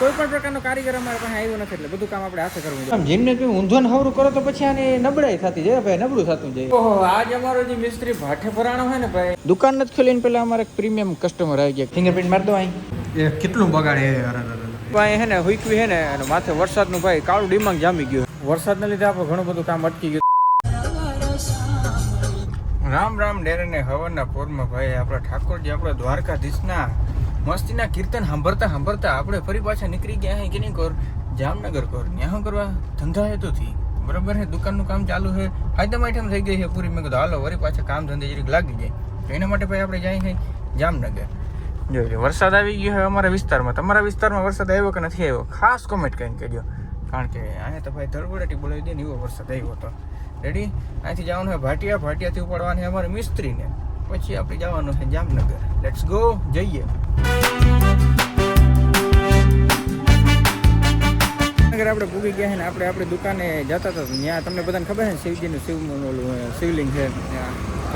કોઈ પણ પ્રકારનો કારીગર અમારા પાસે આવ્યો નથી એટલે બધું કામ આપણે હાથે કરવું જોઈએ. જેમને તમે ઊંધો હવરું કરો તો પછી આની નબળાઈ થતી જાય ભાઈ નબળું થતું જાય. ઓહો આજ અમારો જે મિસ્ત્રી ભાઠે ભરાણો હોય ને ભાઈ. દુકાન નથી ખોલીને પેલા અમારે એક પ્રીમિયમ કસ્ટમર આવી ગયા. ફિંગરપ્રિન્ટ માર દો અહીં. એ કેટલું બગાડે અરે ભાઈ હે ને હુઈકવી હે ને અને માથે વરસાદનું ભાઈ કાળું ડિમાંગ જામી ગયું. વરસાદના લીધે આપણે ઘણું બધું કામ અટકી ગયું. રામ રામ ડેરે ને હવનના પોરમાં ભાઈ આપણા ઠાકોરજી આપણા દ્વારકાધીશના મસ્તીના કીર્તન સાંભળતા સાંભળતા આપણે ફરી પાછા નીકળી ગયા હે કે નહીં કોર? જામનગર કોર. શું કરવા? ધંધા હેતુથી. બરાબર હે દુકાનનું કામ ચાલુ છે. ફાયદામાં આઈટમ થઈ ગઈ છે પૂરી. મેં કીધું, હાલો, વળી પાછા કામ ધંધે જરીક લાગી જાય. તો એના માટે ભાઈ આપણે જાય છે જામનગર. જોઈ વરસાદ આવી ગયો હોય અમારા વિસ્તારમાં. તમારા વિસ્તારમાં વરસાદ આવ્યો કે નથી આવ્યો? ખાસ કોમેન્ટ કરીને કહેજો. કારણ કે અહીંયા તો ભાઈ ધડબડાટી બોલાવી દે ને એવો વરસાદ આવ્યો હતો રેડી અહીંથી જવાનું હોય ભાટિયા. ભાટિયાથી ઉપાડવાની અમારે મિસ્ત્રીને. પછી આપણે જવાનું છે જામનગર. લેટ્સ ગો જઈએ. જામનગર આપણે પૂગી ગયા છે ને આપણે આપણી દુકાને જતા હતા. ત્યાં તમને બધાને ખબર છે ને શિવજીનું શિવ શિવલિંગ છે.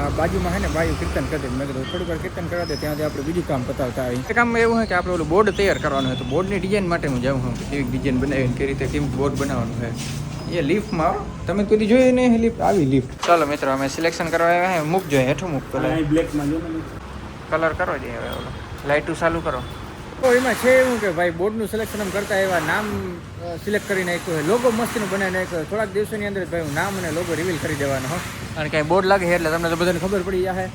આ બાજુમાં છે ને ભાઈ કીર્તન કરી દે મેં કીધું થોડીક વાર કીર્તન કરવા ત્યાંથી આપણે બીજું કામ પતાવતા આવી કામ એવું છે કે આપણે ઓલું બોર્ડ તૈયાર કરવાનું હોય તો બોર્ડની ડિઝાઇન માટે હું જાઉં છું. કેવી ડિઝાઇન બનાવીને કઈ રીતે કેવું બોર્ડ બનાવવાનું છે એ લિફ્ટમાં. તમે કોઈ દી જોઈ નહીં લિફ્ટ આવી લિફ્ટ ચાલો મિત્રો અમે સિલેક્શન કરવા આવ્યા છે મૂકજો હેઠું મૂક પેલા કલર કરો જે હવે ઓલો. લાઇટું ચાલુ કરો. તો એમાં છે એવું કે ભાઈ બોર્ડનું સિલેક્શન આમ કરતા એવા નામ સિલેક્ટ કરી નાખ્યું હોય લોગો મસ્તીનું બનાવી નાખ્યો થોડાક દિવસોની અંદર ભાઈ હું નામ અને લોગો રિવીલ કરી દેવાનો હો. અને કાંઈ બોર્ડ લાગે એટલે તમને તો બધાને ખબર પડી ને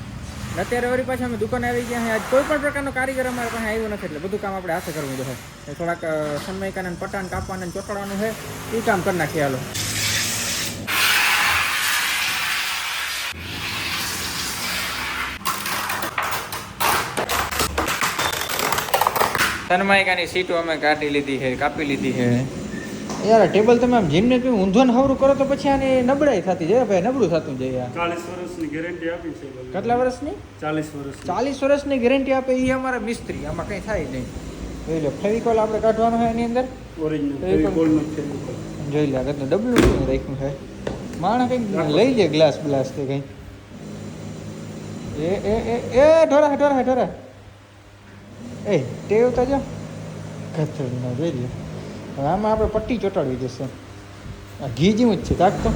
અત્યારે વળી પાછા અમે દુકાને આવી ગયા આજ કોઈ પણ પ્રકારનો કારીગર અમારા પાસે આવ્યો નથી એટલે બધું કામ આપણે હાથે કરવું જોઈએ થોડાક સનમાઈકાને પટાણ કાપવાને ચોટાડવાનું છે એ કામ કરી નાખીએ હાલો. સનમાઈકાની સીટો અમે કાઢી લીધી છે, કાપી લીધી છે. યાર ટેબલ તમે આમ જીમને તમે ઊંધો ને હવરું કરો તો પછી આને નબળાઈ થતી જાય ભાઈ નબળું થતું જાય યાર ચાલીસ વર્ષની ગેરંટી આપી છે. કેટલા વર્ષની? ચાલીસ વર્ષ ચાલીસ વર્ષની ગેરંટી આપે એ અમારા મિસ્ત્રી આમાં કંઈ થાય નહીં. જોઈ લો ફેવિકોલ આપણે કાઢવાનો હોય એની અંદર? ઓરિજિનલ. જોઈ લે આગળ ડબલું શું રાખ્યું છે? માણસ કંઈક લઈ લે ગ્લાસ ગ્લાસ તે કંઈ. એ એ એ એ ઢોરા ઢોરા ઢોરા. એ ટેવ તો જો. ખતરનાક જોઈ લે. હવે આમાં આપણે પટ્ટી ચોટાડવી જશે. આ ઘી જેવું જ છે તાક તો.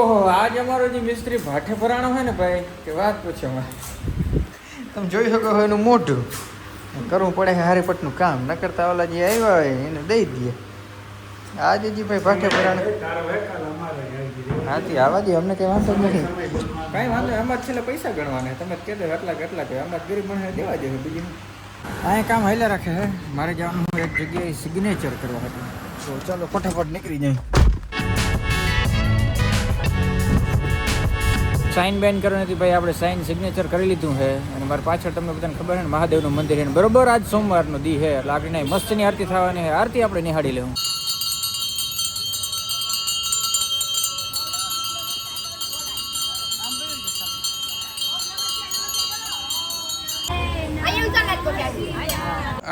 ઓહો આજ અમારો જે મિસ્ત્રી ભાઠે ભરાણો હોય ને ભાઈ કે વાત પૂછો. તમે જોઈ શકો છો એનું મોઢું. કરવું પડે છે હારીપટનું કામ. ન કરતા ઓલા જે આવ્યા હોય એને દઈ દઈએ. આજે જી ભાઈ ભાઠે પરાણે અમારે આવી દે અમને કઈ વાંધો નથી. કાંઈ વાંધો નહીં, આમાં જ છેલ્લે પૈસા ગણવાના તમે જ કહેતો એટલા કે એટલા કે આમાં જ ગરીબ માણસને દેવા જોઈએ બીજું? અહીંયા કામ હાલ્યા રાખે છે. મારે જવાનું એક જગ્યાએ સિગ્નેચર કરવા હતું તો ચાલો ફટાફટ નીકળી જાય. સાઇન બેન કરવાની હતી ભાઈ આપણે સાઇન સિગ્નેચર કરી લીધું છે. મારી પાછળ તમને બધાને ખબર છે ને મહાદેવનું મંદિર છે બરોબર? આજ સોમવારનો દી છે એટલે આગળ નહીં મસ્તની આરતી થવાની છે. આરતી આપણે નિહાળી લેવું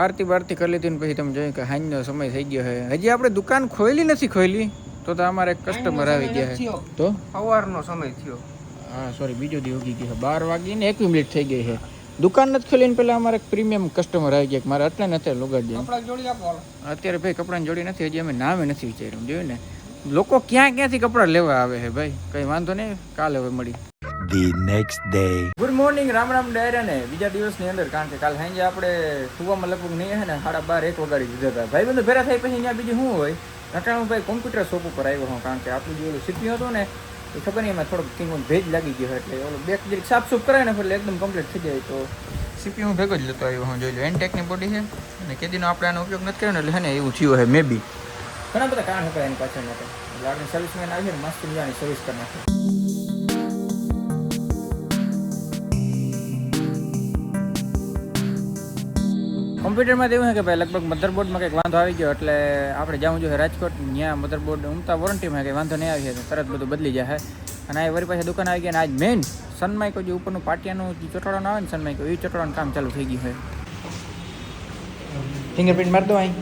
આરતી બારતી કરી લીધી ને પછી તમે જોયું કે હાંજનો સમય થઈ ગયો છે. હજી આપણે દુકાન ખોલી નથી ખોલી તો તો અમારે કસ્ટમર આવી ગયા છે. તો? સવારનો સમય થયો. હા સોરી બીજો દી ઉગી ગયો. છે બાર વાગીને એકવી મિનિટ થઈ ગઈ છે. દુકાન નથી ખોલીને પહેલાં અમારે એક પ્રીમિયમ કસ્ટમર આવી ગયા મારે એટલે નથી લોગાડી અત્યારે ભાઈ કપડાની જોડી નથી હજી અમે નામે નથી વિચાર્યું. જોયું ને? લોકો ક્યાં ક્યાંથી કપડાં લેવા આવે છે ભાઈ? કઈ વાંધો નહીં કાલે હવે મળી. The next day. Good morning Ram Ram ડાયરા ને. બીજા દિવસની અંદર કારણ કે કાલ સાંજે આપણે સુવામાં લગભગ નહીં હે ને સાડા બાર એક વગાડી દીધા હતા. ભાઈ બંધ ભેરા થાય પછી અહીંયા બીજું શું હોય? નટાણું ભાઈ કોમ્પ્યુટર શોપ ઉપર આવ્યો હું કારણ કે આપણું જે ઓલું સીપી હતું ને એ ખબર નહીં એમાં થોડોક કિંગ ભેજ લાગી ગયો એટલે ઓલો બેક જરીક સાફ સૂફ કરાય ને એટલે એકદમ કમ્પ્લીટ થઈ જાય તો. સીપી હું ભેગો જ લેતો આવ્યો હું જોઈ લો એનટેકની બોડી છે અને કેદીનો આપણે આનો ઉપયોગ નથી કર્યો ને એટલે હે ને એવું થયું છે મે બી ઘણા બધા કારણ હતા એની પાછળ માટે. એટલે આપણે સર્વિસમેન આવીએ ને મસ્ત મજાની સર્વિસ કરી નાખે. કોમ્પ્યુટરમાં એવું છે કે ભાઈ લગભગ મધરબોર્ડમાં કંઈક વાંધો આવી ગયો એટલે આપણે જવું જોઈએ રાજકોટ, ત્યાં મધરબોર્ડ ઉમતા વોરંટીમાં કંઈ વાંધો નહીં આવી છે, તરત બધું બદલી જાય અને આ વળી પાછી દુકાન આવી ગઈ અને આજ મેઇન સનમાઇકો જે ઉપરનું પાટિયાનું જે ચોટાડવાનું આવે ને સનમાઇકો, એ ચોટાડવાનું કામ ચાલુ થઈ ગયું છે. ફિંગરપ્રિન્ટ માર દો અહીં.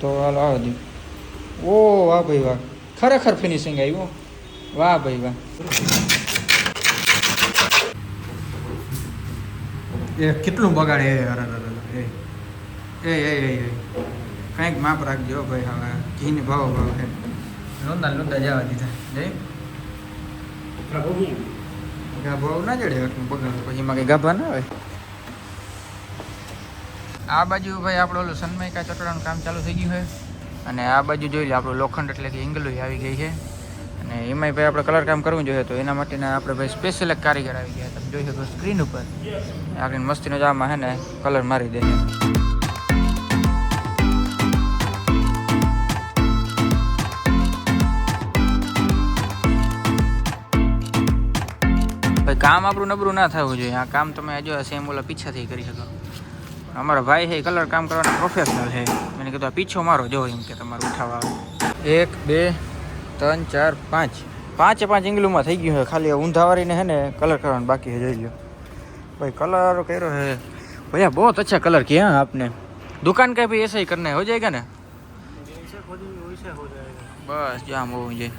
તો હાલો આવો દઉં ઓ વાહ ભાઈ વાહ. ખરેખર ફિનિશિંગ આવ્યું. વાહ ભાઈ વાહ. એ કેટલું બગાડે એ, અરે અરે એ. એ એ એ કંઈક માપ રાખજો ભાઈ હવે. ઘીની ભાવ ભાવ છે. લોંદા લોંદા જવા દીધા. જઈ નહીં ના જડે બગાડ પછી એમાં કંઈ ગાભા ના હોય? આ બાજુ ભાઈ આપણે ઓલું સનમાઈકા ચટડાનું કામ ચાલુ થઈ ગયું છે. અને આ બાજુ જોઈ લે, આપણું લોખંડ એટલે કે ઇંગલું આવી ગઈ છે. અને એમાંય ભાઈ આપણે કલર કામ કરવું જોઈએ તો એના માટેના આપણે ભાઈ સ્પેશિયલ એક કારીગર આવી ગયા. તમે જોઈ શકો સ્ક્રીન ઉપર. આગળ મસ્તીનો જામાં હે ને કલર મારી દે. ભાઈ, કામ આપણું નબળું ના થવું જોઈએ. આ કામ તમે જો સેમ ઓલા પીછાથી કરી શકો. અમારા ભાઈ છે કલર કામ કરવાના પ્રોફેશનલ છે. એને કીધું આ પીછો મારો જો એમ કે તમારે ઉઠાવવા એક, બે ત્રણ, ચાર, પાંચ. પાંચે પાંચ ઇંગલુમાં થઈ ગયું છે. ખાલી ઊંધાવાળીને છે ને કલર કરવાનું બાકી છે, જોઈ લો ભાઈ કલર કર્યો છે. ભૈયા, બહુ અચ્છા કલર કે હા આપને. દુકાન કઈ ભાઈ એસા કરના હો જાયગા ને? બસ આમ હોવું જોઈએ.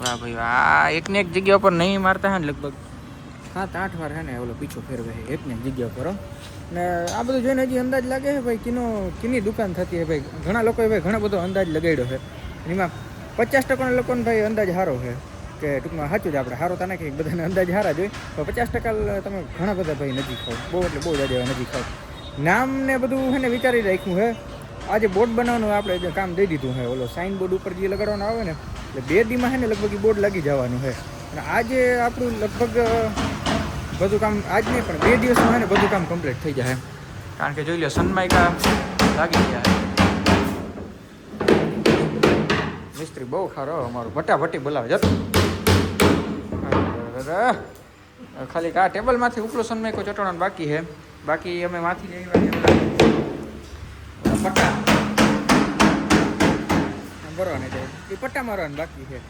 વાહ ભાઈ આ એકને એક જગ્યા ઉપર નહીં મારતા હે ને લગભગ. સાત, આઠ વાર હે ને ઓલો પીછો ફેરવે છે એકને એક જગ્યા પર ને આ બધું જોઈને હજી અંદાજ લાગે છે ભાઈ, કિનો કિની દુકાન થતી છે ભાઈ. ઘણા લોકોએ ભાઈ ઘણો બધો અંદાજ લગાડ્યો છે. એમાં પચાસ ટકાના લોકોને ભાઈ અંદાજ સારો છે કે ટૂંકમાં સાચું જ આપણે. સારો તને કે બધાને અંદાજ સારા જ હોય. તો પચાસ ટકા તમે ઘણા બધા ભાઈ નજીક ખાવ બહુ એટલે બહુ જ નજીક ખાવ નામ ને બધું છે ને વિચારી રાખ્યું છે. આજે બોર્ડ બનાવવાનું આપણે જે કામ દઈ દીધું છે, ઓલો સાઇન બોર્ડ ઉપર જે લગાડવાનું આવે ને, એટલે બે દીમાં છે ને લગભગ બોર્ડ લાગી જવાનું છે. અને આજે આપણું લગભગ બધું કામ આજ નહીં, પણ બે દિવસમાં છે ને બધું કામ કમ્પ્લીટ થઈ જાય. કારણ કે જોઈ લો સનમાઈકા લાગી ગયા. મિસ્ત્રી બહુ ખારો અમારો. ભટાભટી બોલાવે. જતો. ખાલી આ ટેબલમાંથી ઉપલો કોઈ ચટવાનો બાકી છે. બાકી અમે માથી લઈ આવ્યા પટ્ટા. ભરવાને છે. એ પટ્ટા મારવાનું બાકી છે.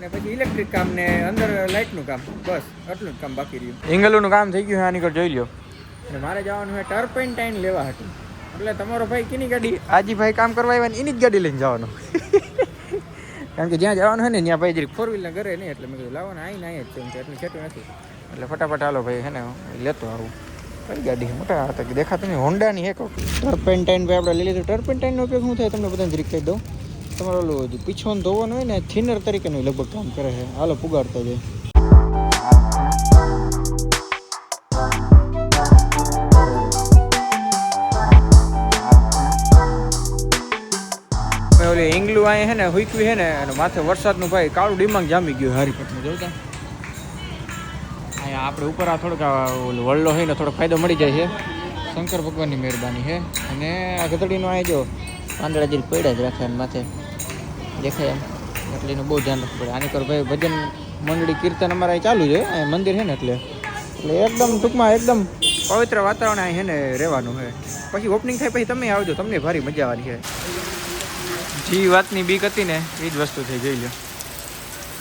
ને પછી ઇલેક્ટ્રિક કામ ને અંદર લાઇટનું કામ. બસ આટલું જ કામ બાકી રહ્યું. એંગલોનું કામ થઈ ગયું છે આની કર જોઈ લ્યો. અને મારે જવાનું હોય ટર્પેન્ટાઇન લેવા હતું. એટલે તમારો ભાઈ કેની ગાડી આજી ભાઈ કામ કરવા આવ્યા ને એની જ ગાડી લઈને જવાનું. કારણ કે જ્યાં જવાનું હોય ને, ત્યાં ભાઈ જરીક ફોર વ્હીલર ઘરે નહીં, એટલે મેં કીધું લાવો ને અહીં આવી જ છે એટલું છેટું નથી. એટલે ફટાફટ હાલો ભાઈ, હે ને લેતો આવું. કઈ ગાડી મોટા હતા કે દેખાતું નહીં. હોન્ડાની એક ટર્પેન્ટાઇન ભાઈ આપણે લઈ લીધું. ટર્પેન્ટાઇનનો ઉપયોગ શું થાય? તમને બધાને જરીક કહી દઉં. તમારો ઓલું પીછોને ધોવાનું હોય ને થિનર તરીકેનું લગભગ કામ કરે છે. હાલો, પુગાડતા જાય. ઇંગલું અહીં હે ને અને માથે વરસાદનું ભાઈ કાળું ડિમાંગ જામી ગયું હરીપટનું જોયું અહીંયા આપણે ઉપર આ થોડોક આ ઓલો હોય ને થોડો ફાયદો મળી જાય છે. શંકર ભગવાનની મહેરબાની છે. અને આ ગધડીનો અહીં જો પાંદડા જેલ પડ્યા જ રાખે એમ માથે. દેખાય એમ. એટલે બહુ ધ્યાન રાખવું પડે. આની પર ભાઈ ભજન મંડળી કીર્તન અમારે અહીં ચાલુ છે. અહીં મંદિર છે ને એટલે. એટલે એકદમ ટૂંકમાં એકદમ પવિત્ર વાતાવરણ અહીં છે ને રહેવાનું છે. પછી ઓપનિંગ થાય, પછી તમે આવજો. તમને ભારી મજા આવવાની છે. જે વાતની બીક હતી ને એ જ વસ્તુ થઈ ગઈ લો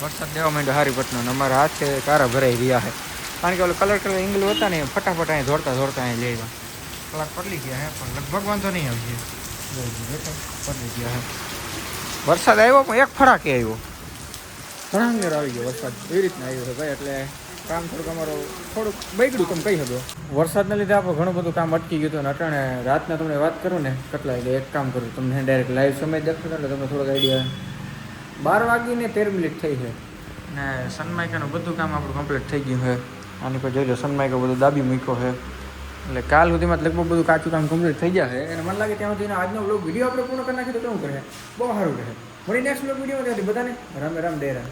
વરસાદ દેવા માંડ્યો હારી પટનો અમારા હાથે કારા ભરાઈ રહ્યા છે. કારણ કે ઓલો કલર કલર ઇંગલું હતા ને ફટાફટ અહીં દોડતા દોડતા અહીં લઈ ગયા કલાક પડી ગયા હે પણ લગભગ વાંધો નહીં આવી પડી ગયા હે. વરસાદ આવ્યો પણ એક ફરાકે આવ્યો. ઘણા આવી ગયો વરસાદ. એવી રીતના આવ્યો છે ભાઈ એટલે કામ થોડુંક અમારું થોડુંક બગડ્યું તમે કહી શકો. વરસાદના લીધે આપણે ઘણું બધું કામ અટકી ગયું હતું અને અટાણે રાતના તમને વાત કરું ને કેટલા એટલે એક કામ કરું તમને ડાયરેક્ટ લાઈવ સમય દેખો એટલે તમને થોડોક આઈડિયા બાર વાગીને તેર મિનિટ થઈ છે. ને સનમાઇકાનું બધું કામ આપણું કમ્પ્લીટ થઈ ગયું છે. આની પર જોઈ લો સનમાઇકો બધું દાબી મૂક્યો છે. એટલે કાલ સુધીમાં લગભગ બધું કાચું કામ કમ્પ્લીટ થઈ જશે. અને મને લાગે ત્યાં સુધીનો આજનો બ્લોગ વીડિયો આપણે પૂર્ણ કરી નાખીએ તો કેવું કરે? બહુ સારું રહે. મળી નેક્સ્ટ બ્લોગ વીડિયો ત્યાંથી બધાને રામ રામ ડેરા